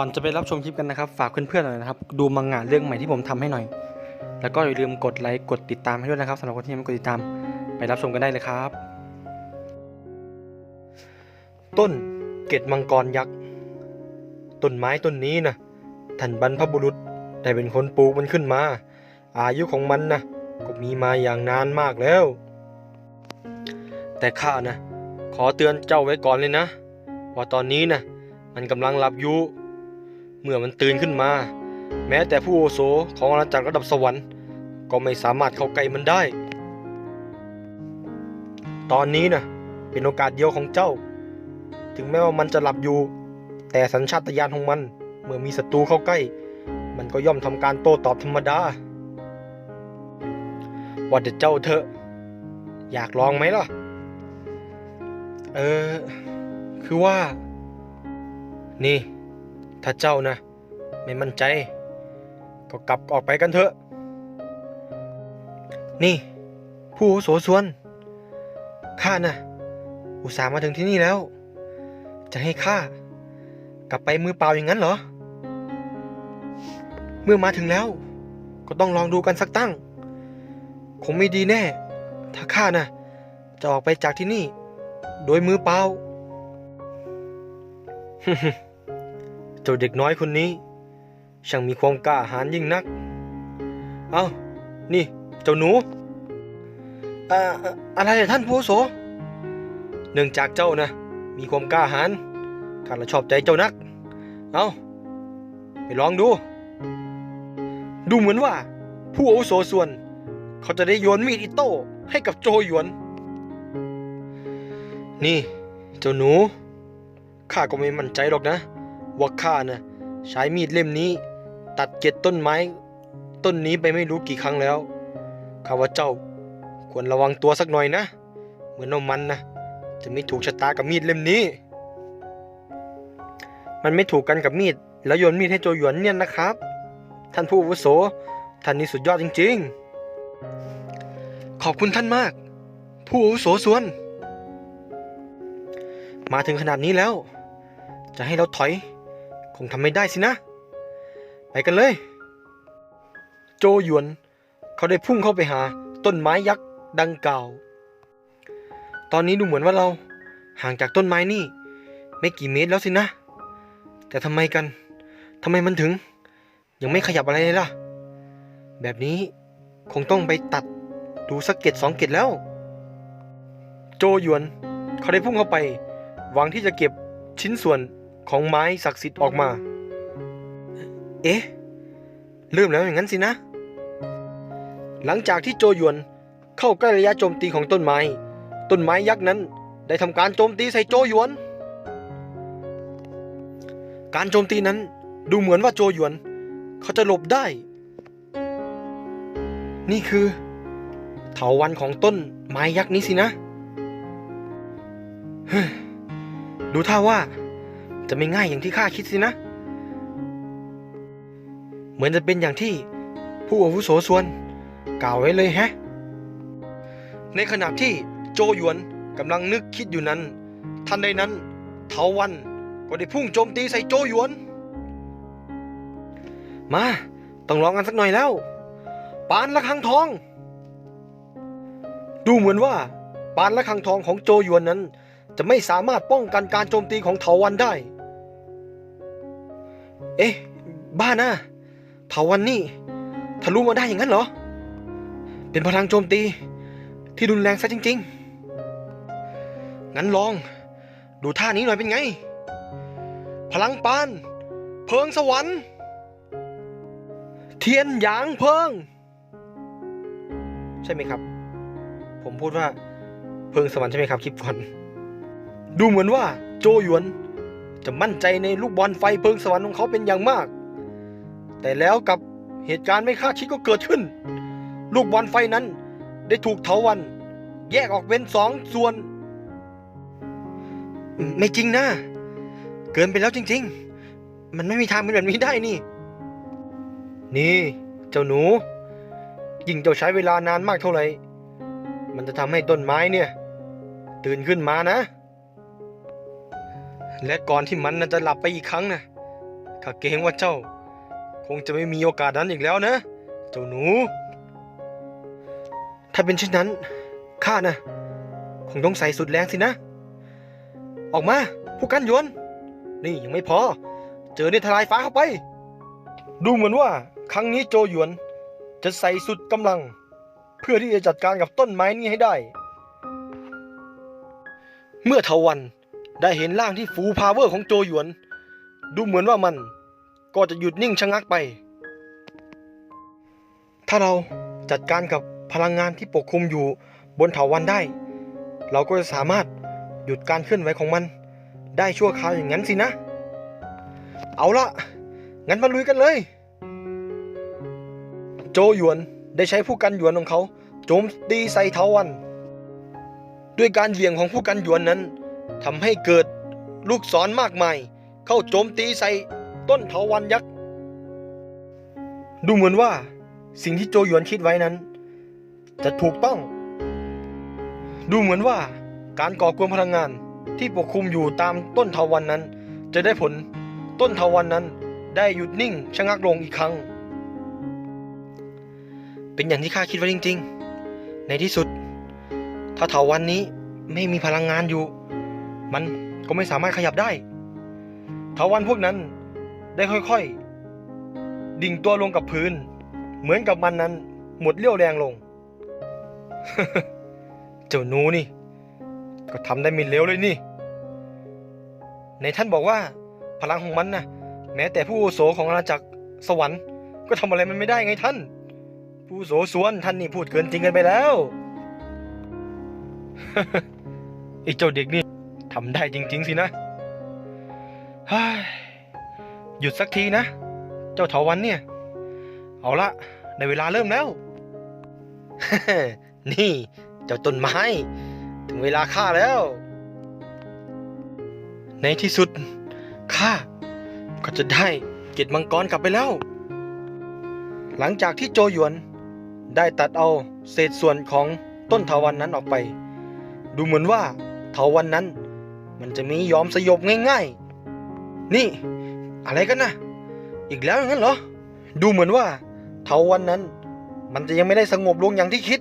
ก่อนจะไปรับชมคลิปกันนะครับ ฝากเพื่อนๆหน่อยนะครับ ดูมังงะเรื่องใหม่ที่ผมทำให้หน่อย แล้วก็อย่าลืมกดไลค์กดติดตามให้ด้วยนะครับสำหรับคนที่ยังไม่กดติดตาม ไปรับชมกันได้เลยครับ ต้นเกตมังกรยักษ์ต้นไม้ต้นนี้นะท่านบรรพบุรุษได้เป็นคนปลูกมันขึ้นมา อายุของมันนะก็มีมาอย่างนานมากแล้ว แต่ข้านะ ขอเตือนเจ้าไว้ก่อนเลยนะ ว่าตอนนี้นะมันกำลังหลับอยู่ เมื่อมันตื่นขึ้นมา แม้แต่ผู้โอโสของอาณาจักรระดับสวรรค์ ก็ไม่สามารถเข้าใกล้มันได้ ตอนนี้นะเป็นโอกาสเดียวของเจ้า ถึงแม้ว่ามันจะหลับอยู่ แต่สัญชาตญาณของมัน เมื่อมีศัตรูเข้าใกล้ มันก็ย่อมทำการโต้ตอบธรรมดา ว่าแต่เจ้าเถอะ อยากลองไหมล่ะ เออ คือว่า นี่ ถ้าเจ้านะ ไม่มั่นใจ ก็กลับออกไปกันเถอะ นี่ ผู้โสส่วน ข้านะอุตส่าห์มาถึงที่นี่แล้ว จะให้ข้ากลับไปมือเปล่าอย่างนั้นเหรอ เมื่อมาถึงแล้ว ก็ต้องลองดูกันสักตั้ง คงไม่ดีแน่ ถ้าข้านะจะออกไปจากที่นี่ โดยมือเปล่า จ้าเด็กน้อยคนนี้ ช่างมีความกล้าหาญยิ่งนัก เอานี่ เจ้าหนูอ่าอะไรท่านผู้อุโส เนื่องจากเจ้านะ มีความกล้าหาญข้าละชอบใจเจ้านัก เอาไปลองดู ดูเหมือนว่า ผู้อาวุโสส่วน เขาจะได้โยนมีดอิโต้ให้กับโจหยวน นี่ เจ้าหนูข้าก็ไม่มั่นใจหรอกนะ ว่าข้านะใช้มีดเล่มนี้ ตัดเก็ดต้นไม้ ต้นนี้ไปไม่รู้กี่ครั้งแล้วข้าว่าเจ้าควรระวังตัวสักหน่อยนะ เหมือนว่ามันนะจะไม่ถูกชะตากับมีดเล่มนี้ มันไม่ถูกกันกับมีด แล้วโยนมีดให้โจหยวนเนี่ยนะครับ ท่านผู้อาวุโสท่านนี่สุดยอดจริง ๆ ขอบคุณท่านมาก ผู้อาวุโสส่วน มาถึงขนาดนี้แล้ว จะให้เราถอย คงทำไม่ได้สินะ ไปกันเลย โจหยวน เขาได้พุ่งเข้าไปหาต้นไม้ยักษ์ดังกล่าว ตอนนี้ดูเหมือนว่าเราห่างจากต้นไม้นี่ ไม่กี่เมตรแล้วสินะ แต่ทำไมกันทำไมมันถึง ยังไม่ขยับอะไรเลยล่ะ แบบนี้คงต้องไปตัดดูสักเกตสองเกตแล้ว โจหยวน เขาได้พุ่งเข้าไป หวังที่จะเก็บชิ้นส่วน ของไม้ศักดิ์สิทธิ์ออกมา เอ๊ะ เริ่มแล้วอย่างนั้นสินะ หลังจากที่โจยวนเข้าใกล้ระยะโจมตีของต้นไม้ ต้นไม้ยักษ์นั้นได้ทำการโจมตีใส่โจยวน การโจมตีนั้นดูเหมือนว่าโจยวน เขาจะหลบได้ นี่คือ เถาวันของต้นไม้ยักษ์นี้สินะฮ้ยดูท่าว่า จะไม่ง่ายอย่างที่ข้าคิดสินะ เหมือนจะเป็นอย่างที่ผู้อาวุโสส่วน กล่าวไว้เลยแฮะ ในขณะที่โจหยวนกำลังนึกคิดอยู่นั้น ทันใดนั้นเถาวันก็ได้พุ่งโจมตีใส่โจหยวน มาต้องลองกันสักหน่อยแล้ว ปานละคังทอง ดูเหมือนว่า ปานละคังทองของโจหยวนนั้น จะไม่สามารถป้องกันการโจมตีของเถาวันได้ เอ๊ะ บ้านะเถาวันนี่ทะลุมาได้อย่างนั้นเหรอ เป็นพลังโจมตี ที่รุนแรงซะจริง ๆ งั้นลอง ดูท่านี้หน่อยเป็นไง พลังปาน เพิงสวรรค์ เทียนหยางเพิง ใช่ไหมครับ ผมพูดว่าเพิงสวรรค์ใช่ไหมครับคลิปก่อน ดูเหมือนว่าโจหยวน จะมั่นใจในลูกบอลไฟเพิงสวรรค์ของเขาเป็นอย่างมาก แต่แล้วกับเหตุการณ์ไม่คาดคิดก็เกิดขึ้น ลูกบอลไฟนั้นได้ถูกเถาวัน แยกออกเป็นสองส่วน ไม่จริงนะ เกินไปแล้วจริง ๆ มันไม่มีทางเป็นแบบนี้ได้นี่ นี่ เจ้าหนู ยิ่งเจ้าใช้เวลานานมากเท่าไหร่ มันจะทำให้ต้นไม้เนี่ย ตื่นขึ้นมานะ และก่อนที่มันน่ะจะหลับไปอีกครั้งนะข้าเกรงว่าเจ้า คงจะไม่มีโอกาสนั้นอีกแล้วนะ เจ้าหนู ถ้าเป็นเช่นนั้นข้านะคงต้องใส่สุดแรงสินะ ออกมา ผู้กันยวน นี่ยังไม่พอ เจอในทลายฟ้าเข้าไป ดูเหมือนว่า ครั้งนี้โจหยวน จะใส่สุดกำลัง เพื่อที่จะจัดการกับต้นไม้นี้ให้ได้ เมื่อเทาวัน ได้เห็นร่างที่ฟูพาวเวอร์ของโจหยวน ดูเหมือนว่ามันก็จะหยุดนิ่งชะงักไป ถ้าเราจัดการกับพลังงานที่ปกคลุมอยู่บนเถาวันได้ เราก็จะสามารถหยุดการเคลื่อนไหวของมัน ได้ชั่วคราวอย่างนั้นสินะ เอาละงั้นมาลุยกันเลย โจหยวนได้ใช้ผู้กันหยวนของเขาโจมตีใส่เถาวัน ด้วยการเหวี่ยงของผู้กันหยวนนั้น ทำให้เกิดลูกศรมากมาย เข้าโจมตีใส่ต้นเถาวันยักษ์ ดูเหมือนว่าสิ่งที่โจหยวนคิดไว้นั้น จะถูกต้อง ดูเหมือนว่าการก่อกวนพลังงานที่ปกคลุมอยู่ตามต้นเถาวันนั้น จะได้ผลต้นเถาวันนั้นได้หยุดนิ่งชะงักลงอีกครั้ง เป็นอย่างที่ข้าคิดไว้จริง ๆ ในที่สุด ถ้าเถาวันนี้ไม่มีพลังงานอยู่ มันก็ไม่สามารถขยับได้เถาวันพวกนั้นได้ค่อยๆ ดิ่งตัวลงกับพื้น เหมือนกับมันนั้น หมดเรี่ยวแรงลง เจ้าหนูนี่ ก็ทำได้ไม่เลวเลยนี่ ในท่านบอกว่าพลังของมันนะแม้แต่ผู้โสของอาณาจักรสวรรค์ก็ทำอะไรมันไม่ได้ไงท่าน ผู้โสสวนท่านนี่พูดเกินจริงกันไปแล้วไอ้เจ้าเด็กนี่ ทำได้จริง ๆ สินะฮหยุดสักทีนะ เจ้าเถาวันเนี่ย เอาละในเวลาเริ่มแล้ว นี่เจ้าต้นไม้ ถึงเวลาฆ่าแล้ว ในที่สุดข้าก็จะได้เกล็ดมังกรกลับไปแล้ว หลังจากที่โจหยวนได้ตัดเอาเศษส่วนของต้นเถาวันนั้นออกไป ดูเหมือนว่าเถาวันนั้น มันจะมียอมสยบง่ายๆ นี่ อะไรกันนะอีกแล้วอย่างนั้นเหรอ ดูเหมือนว่าเถาวันนั้น มันจะยังไม่ได้สงบลงอย่างที่คิด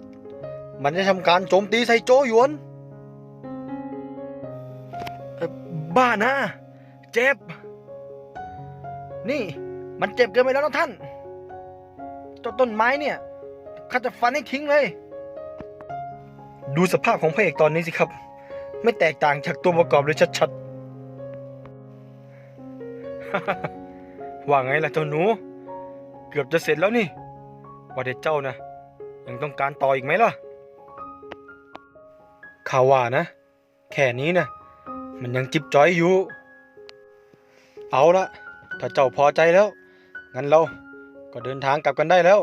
มันจะทำการโจมตีใส่โจหยวนเอ่อบ้านะ เจ็บ นี่ มันเจ็บเกินไปแล้วนะท่านเจ้าต้นไม้เนี่ยข้าจะฟันให้ทิ้งเลย ดูสภาพของพระเอกตอนนี้สิครับ ไม่แตกต่างจากตัวประกอบเลยชัดๆ ว่าไงล่ะเจ้าหนู เกือบจะเสร็จแล้วนี่ ว่าแต่เจ้านะยังต้องการต่ออีกไหมล่ะข่าวว่านะ แค่นี้นะ มันยังจิบจ้อยอยู่ เอาละถ้าเจ้าพอใจแล้ว งั้นเราก็เดินทางกลับกันได้แล้ว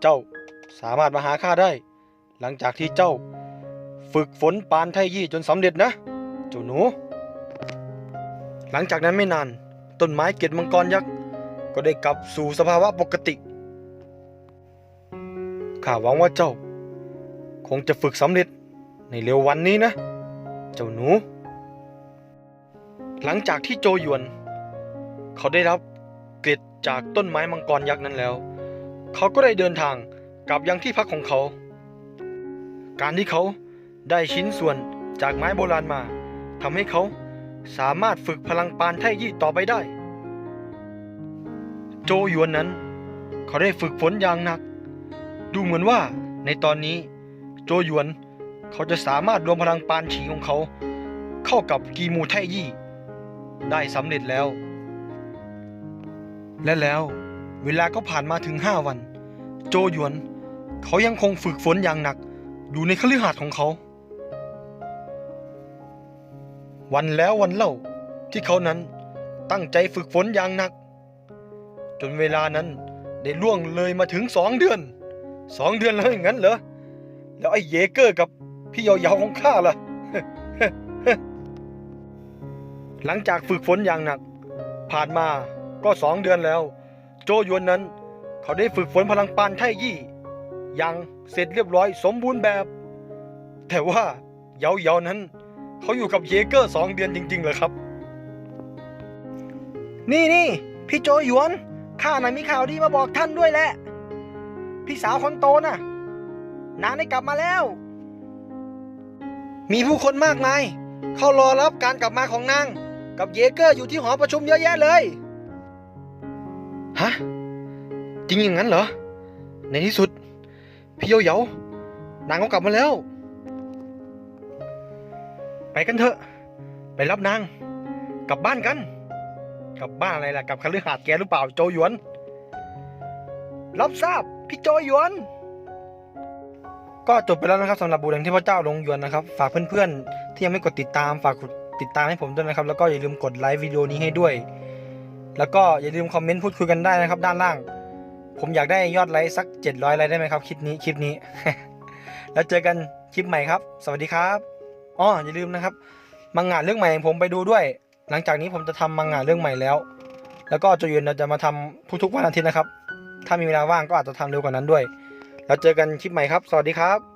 เจ้าสามารถมาหาข้าได้ หลังจากที่เจ้า ฝึกฝนปานไทยี่จนสำเร็จนะเจ้าหนู หลังจากนั้นไม่นาน ต้นไม้เกล็ดมังกรยักษ์ก็ได้กลับสู่สภาวะปกติ ข้าหวังว่าเจ้า คงจะฝึกสำเร็จในเร็ววันนี้นะ เจ้าหนู หลังจากที่โจหยวน เขาได้รับเกล็ดจากต้นไม้มังกรยักษ์นั้นแล้ว เขาก็ได้เดินทางกลับยังที่พักของเขา การที่เขา ได้ชิ้นส่วนจากไม้โบราณมาทำให้เขาสามารถฝึกพลังปานไทยี่ต่อไปได้ โจหยวนนั้น เขาได้ฝึกฝนอย่างหนัก ดูเหมือนว่าในตอนนี้ โจหยวนเขาจะสามารถรวมพลังปานฉีของเขา เข้ากับกีมูไทยี่ ได้สำเร็จแล้ว และแล้วเวลาก็ผ่านมาถึงห้าวัน โจหยวน เขายังคงฝึกฝนอย่างหนัก อยู่ในคฤหาสน์ของเขา วันแล้ววันเล่าที่เขานั้นตั้งใจฝึกฝนอย่างหนัก จนเวลานั้นได้ล่วงเลยมาถึงสองเดือนสองเดือนแล้วอย่างนั้นเหรอแล้วไอ้เยเกอร์กับพี่ยาวๆของข้าล่ะ หลังจากฝึกฝนอย่างหนัก ผ่านมาก็สองเดือนแล้ว โจยวนนั้น เขาได้ฝึกฝนพลังปานไทยี่อย่างเสร็จเรียบร้อยสมบูรณ์แบบ แต่ว่าเยาๆนั้น เขาอยู่กับเยเกอร์สองเดือนจริงๆเหรอครับ นี่นี่พี่โจหยวนข้าน่ะมีข่าวดีมาบอกท่านด้วยแหละ พี่สาวคนโตน่ะ นางได้กลับมาแล้ว มีผู้คนมากมาย เข้ารอรับการกลับมาของนาง กับเยเกอร์อยู่ที่หอประชุมเยอะแยะเลย ฮะ จริงอย่างนั้นเหรอ ในที่สุด พี่โยเยานางก็กลับมาแล้ว ไปกันเถอะ ไปรับนาง กลับบ้านกัน กลับบ้านอะไรล่ะ กลับคฤหาสน์แกหรือเปล่าโจหยวน รับทราบพี่โจหยวน ก็จบไปแล้วนะครับสำหรับบูแดงเทพเจ้าลงหยวนนะครับ ฝากเพื่อนๆ ที่ยังไม่กดติดตามฝากกดติดตามให้ผมด้วยนะครับ แล้วก็อย่าลืมกดไลค์วิดีโอนี้ให้ด้วย แล้วก็อย่าลืมคอมเมนต์พูดคุยกันได้นะครับ ด้านล่าง ผมอยากได้ยอดไลค์สัก 700ไลค์ได้ไหมครับคลิปนี้คลิปนี้ แล้วเจอกันคลิปใหม่ครับ สวัสดีครับ อ๋ออย่าลืมนะครับมังงะเรื่องใหม่ผมไปดูด้วย หลังจากนี้ผมจะทำมังงะเรื่องใหม่แล้ว แล้วก็โจยุนเราจะมาทำทุกๆวันอาทิตย์นะครับ ถ้ามีเวลาว่างก็อาจจะทำเร็วกว่านั้นด้วย แล้วเจอกันคลิปใหม่ครับ สวัสดีครับ